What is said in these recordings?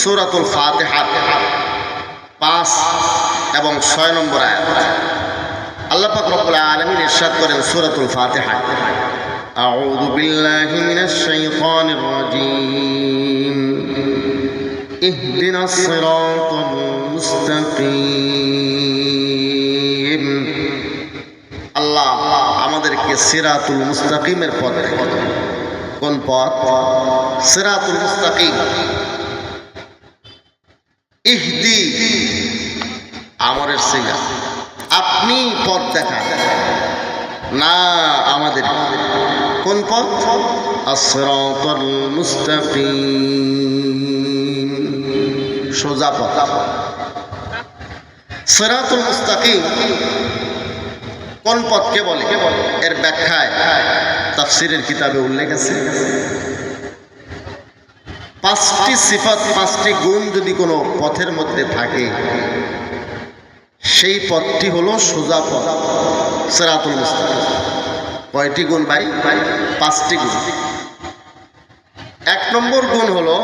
সুরাতুল ফাতেহার পাঁচ এবং ছয় নম্বর আয়াত। আল্লাহ পাক রব্বুল আলামিন ইরশাদ করেন সূরাতুল ফাতিহা। আউযু বিল্লাহি মিনাশ শাইতানির রাজীম। ইহদিনাস সিরাতাল মুস্তাকিম। আল্লাহ আমাদেরকে সিরাতুল মুস্তাকিমের পথ কোন পথ? সিরাতুল মুস্তাকিম। ইহদি আমরের সিগা আপনি পথ দেখান। না, আমাদের। কোন পথ? আসরাতাল মুস্তাকিম। সোজা পথ। সিরাতুল মুস্তাকিম কোন পথকে বলে? এর ব্যাখ্যায় তাফসিরের কিতাবে উল্লেখ আছে। পাঁচটি সিফাত, পাঁচটি গুণ যদি কোনো পথের মধ্যে থাকে, সেই পথটি হলো সোজা পথ, সেরাতুল কয়টি গুণ ভাই? পাঁচটি গুণ। এক নম্বর গুণ হলো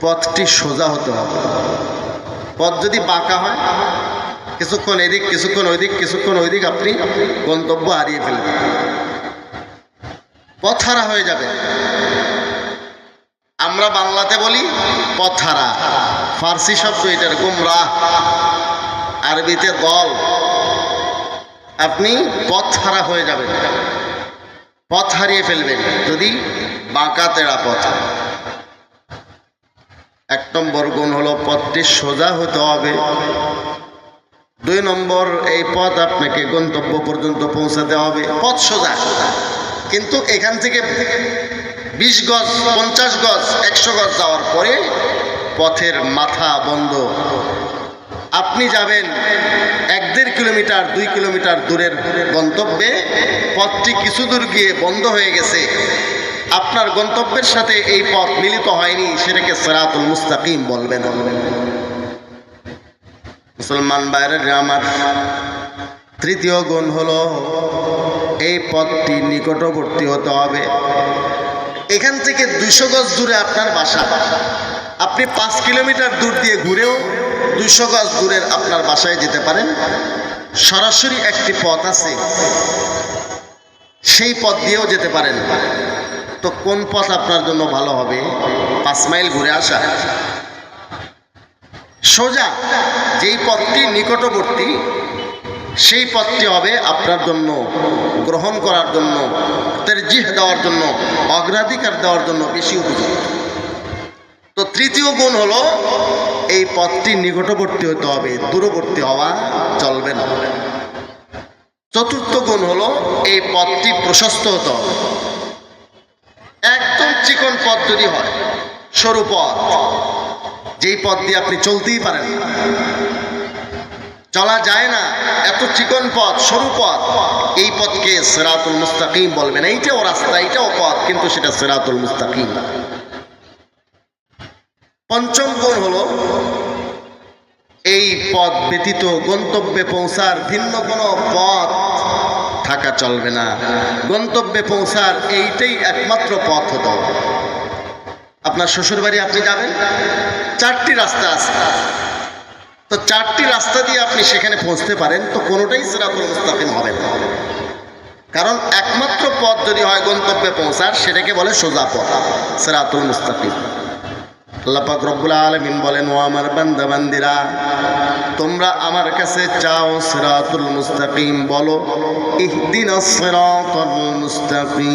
পথটি সোজা হতে হবে। পথ যদি বাঁকা হয়, কিছুক্ষণ এদিক, কিছুক্ষণ ওইদিক কিছুক্ষণ ওইদিক আপনি গন্তব্য হারিয়ে ফেলবেন। পথ হারা হয়ে যাবে। আমরা বাংলাতে বলি পথহারা ফার্সি শব্দ এটার গুমরাহ আরবিতে দল। আপনি পথ হারা হয়ে যাবেন। পথ হারিয়ে ফেলবেন। যদি বাঁকা তেড়া পথ। এক নম্বর গুণ হলো পথটি সোজা হতে হবে। দুই নম্বর, এই পথ আপনাকে গন্তব্য পর্যন্ত পৌঁছাতে হবে। পথ সোজা। কিন্তু এখান থেকে বিশ গজ, পঞ্চাশ গজ, একশো গজ যাওয়ার পরে পথের মাথা বন্ধ। আপনি যাবেন এক দেড় কিলোমিটার, দুই কিলোমিটার দূরের গন্তব্যে। পথটি কিছু দূর গিয়ে বন্ধ হয়ে গেছে। আপনার গন্তব্যের সাথে এই পথ মিলিত হয়নি, সেটাকে সেরাতুল মুস্তাকিম বলবেন। মুসলমান বাইরের আমার, তৃতীয় গুণ হলো এই পথটি নিকটবর্তী হতে হবে। এখান থেকে দুইশো গজ দূরে আপনার বাসা। আপনি পাঁচ কিলোমিটার দূর দিয়ে ঘুরেও দুইশো গজ দূরের আপনার বাসায় যেতে পারেন। সরাসরি একটি পথ আছে। সেই পথ দিয়েও যেতে পারেন। তো কোন পথ আপনার জন্য ভালো হবে? পাঁচ মাইল ঘুরে আসা। সোজা, যেই পথটি নিকটবর্তী সেই পথটি হবে আপনার জন্য, গ্রহণ করার জন্য, তেরজিহ দেওয়ার জন্য, অগ্রাধিকার দেওয়ার জন্য বেশি উপযুক্ত। তো তৃতীয় গুণ হলো, এই পথটি নিকটবর্তী হতে হবে, দূরবর্তী হওয়া চলবে না। চতুর্থ গুণ হলো, এই পথটি প্রশস্ত হতে হবে। একদম চিকন পথ যদি হয়, সরু পথ, যেই পথ দিয়ে আপনি চলতেই পারেন না চলা যায় না। এত চিকন পথ, সরু পথ। এই পথকে সেরাতুল মুস্তাকিম বলবেন। এইটাও রাস্তা, এইটাও পথ, কিন্তু সেটা সেরাতুল মুস্তাকিম। পঞ্চম গুণ হলো, এই পথ ব্যতীত গন্তব্যে পৌঁছার ভিন্ন কোনো পথ থাকা চলবে না। গন্তব্যে পৌঁছার এইটাই একমাত্র পথ হতো। আপনার শ্বশুরবাড়ি আপনি যাবেন? চারটি রাস্তা আছে। তো চারটি রাস্তা দিয়ে আপনি সেখানে পৌঁছতে পারেন, তো কোনোটাই সেরাতুল মুস্তাকিম হবে না। কারণ একমাত্র পথ যদি হয় গন্তব্যে পৌঁছার, সেটাকে বলে সোজা পথ, সেরাতুল মুস্তাকিম। আল্লাপাক রব্বুল আলমিন বলেন ও আমার বান্দা বান্দিরা, তোমরা আমার কাছে চাও সিরাতুল মুস্তাকিম, বলো ইহদিনাস সিরাতাল মুস্তাকিম।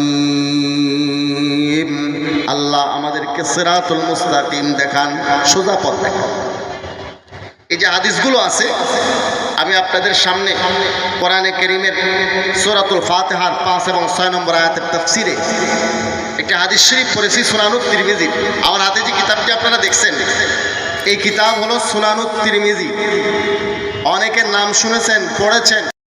আল্লাহ আমাদেরকে সিরাতুল মুস্তাকিম দেখান, সোজা পথ দেখান। যে হাদিসগুলো আছে, আমি আপনাদের সামনে কোরআনে কেরিমের সোরাতুল ফাতেহার পাঁচ এবং ছয় নম্বর আয়াতের তফসিরে একটি হাদিস শরীফ পড়েছি, সোনানু তিরমিজি আমার হাতে যে কিতাবটি আপনারা দেখছেন, এই কিতাব হলো সোনানু তিরমিজি অনেকের নাম শুনেছেন, পড়েছেন।